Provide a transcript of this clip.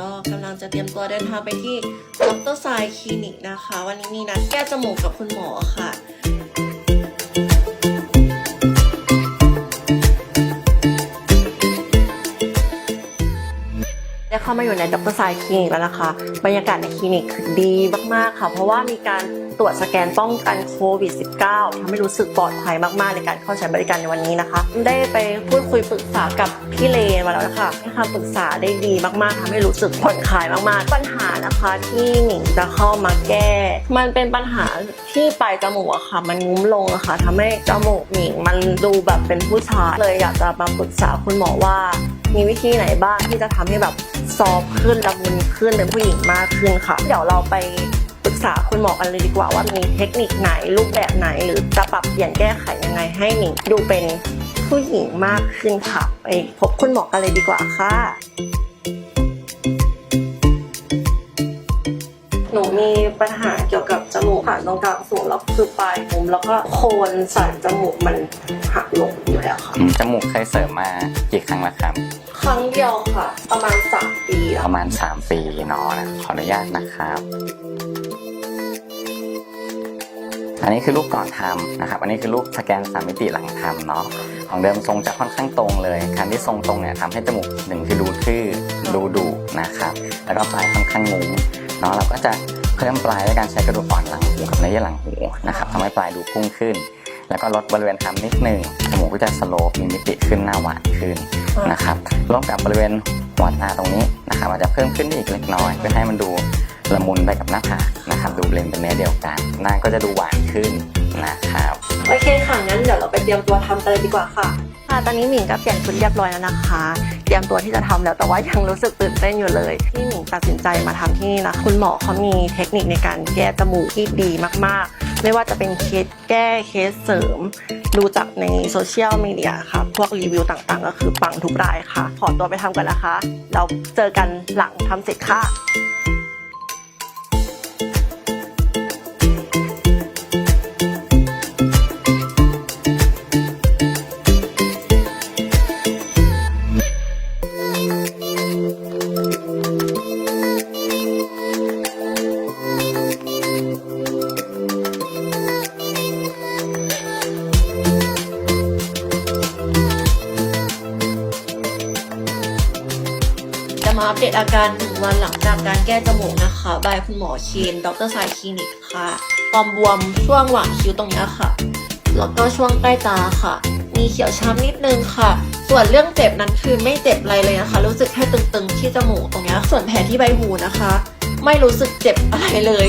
ก็กำลังจะเตรียมตัวเดินทางไปที่ดรสายคลินิกนะคะ วันนี้มีนัดแก้จมูกกับคุณหมอค่ะ ได้เข้ามาอยู่ในดรไซคลินิกแล้วนะคะ บรรยากาศในคลินิกคือดีมากๆค่ะ เพราะว่ามีการตรวจสแกนป้องกันโควิด -19 ทำให้รู้สึกปลอดภัยมากๆ ในการเข้าใช้บริการในวันนี้นะคะ ได้ไปพูดคุยปรึกษากับพี่เลนมาแล้วนะคะให้คำปรึกษาได้ดีมากๆทำให้รู้สึกผ่อนคลายมากๆ ปัญหานะคะที่หนิงจะเข้ามาแก้ มันเป็นปัญหาที่ปลายจมูกอะค่ะ มันงุ้มลงอะค่ะทำให้จมูกหนิงมันดูแบบเป็นผู้ชายเลยอยากจะมาปรึกษาคุณหมอว่า มีวิธีไหนบ้างที่จะทำให้แบบซอฟขึ้นละมุนขึ้นเป็นผู้หญิงมากขึ้นค่ะ เดี๋ยวเราไปปรึกษาคุณหมอกันเลยดีกว่าว่ามีเทคนิคไหนรูปแบบไหน หรือจะปรับเปลี่ยนแก้ไขยังไงให้หนิงดูเป็นผู้หญิงมากขึ้นค่ะไปพบคุณหมอกันเลยดีกว่าค่ะ หนูมีปัญหาเกี่ยวกับจมูกผ่านตรงกลางสูงแล้วคือปลายมุมแล้วก็โคนสันจมูกมันหักลงอยู่แล้วค่ะ อืมจมูกเคยเสริมมากี่ครั้งแล้วครับ ครั้งเดียวค่ะ ประมาณสามปีปแล้วระมาณ 3 ปีเนาะนะขออนุญาตนะครับ อันนี้คือรูปก่อนทำนะครับ อันนี้คือรูปสแกนสามมิติหลังทำเนาะ ของเดิมทรงจะค่อนข้างตรงเลย การที่ทรงตรงเนี่ยทำให้จมูกหนึ่งคือดูทื่อดูดุนะครับ แล้วก็ปลายค่อนข้างงุ้มเนาะเราก็จะเพิ่มปลายด้วยการใช้กระดูกอ่อนหลังหูกับเนื้อเยื่อหลังหูนะครับทำให้ปลายดูพุ่งขึ้น แล้วก็ลดบริเวณทำนิดนึงจมูกก็จะสโลปมีมิติขึ้นหน้าหวานขึ้นนะครับร่วมกับบริเวณหัวตาตรงนี้นะครับอาจจะเพิ่มขึ้นอีกเล็กน้อยเพื่อให้มันดูละมุนไปกับหน้าผาก นะครับ ดูเบลนเป็นเนื้อเดียวกันหน้าก็จะดูหวานขึ้นนะครับ โอเคค่ะงั้นเดี๋ยวเราไปเตรียมตัวทำกันเลยดีกว่าค่ะค่ะตอนนี้หมิงก็เปลี่ยนชุดเรียบร้อยแล้วนะคะ เตรียมตัวที่จะทำแล้วแต่ว่ายังรู้สึกตื่นเต้นอยู่เลย ที่หมิงตัดสินใจมาทำที่นี่นะคุณหมอเขามีเทคนิคในการแก้จมูกที่ดีมากๆ ไม่ว่าจะเป็นเคสแก้เคสเสริม ดูจากในโซเชียลมีเดียค่ะ พวกรีวิวต่างๆ ก็คือปังทุกรายค่ะ ขอตัวไปทำกันนะคะ เราเจอกันหลังทำเสร็จค่ะ มาอัปเดตอาการหนึ่งวันหลังจากการแก้จมูกนะคะบายคุณหมอเชนดรสายคลินิกค่ะความบวมช่วงหว่างคิ้วตรงนี้ค่ะ แล้วก็ช่วงใต้ตาค่ะ มีเขียวช้ำนิดนึงค่ะ ส่วนเรื่องเจ็บนั้นคือไม่เจ็บอะไรเลยนะคะ รู้สึกแค่ตึงๆที่จมูกตรงนี้ส่วนแผลที่ใบหูนะคะ ไม่รู้สึกเจ็บอะไรเลย